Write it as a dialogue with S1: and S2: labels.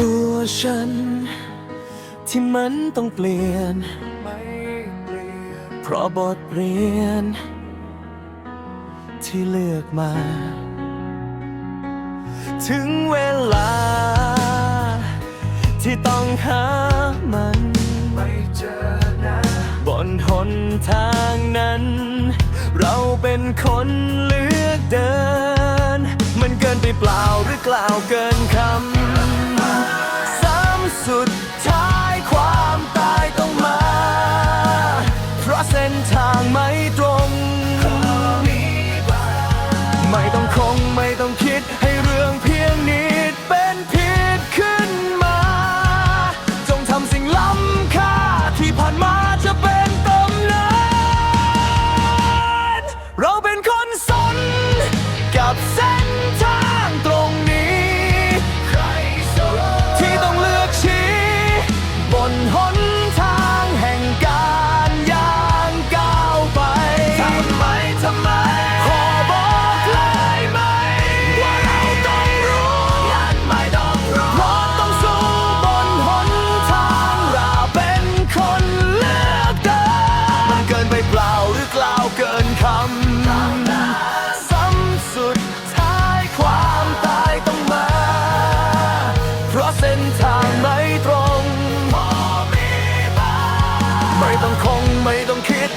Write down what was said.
S1: ตัวฉัน ที่มันต้องเปลี่ยน เพราะบทเรียน ที่เลือกมา ถึงเวลา ที่ต้องหามันไม่เจอนะบนหนทางนั้น เราเป็นคนเลือกเดิน มันเกินไปเปล่าหรือกล่าวเกินคำซ้มสุดท้ายความตายต้องมา เพราะเส้นทางไม่ตรง ไม่ต้องคงไม่ต้องคิด ไม่ต้องคงไม่ต้องคิด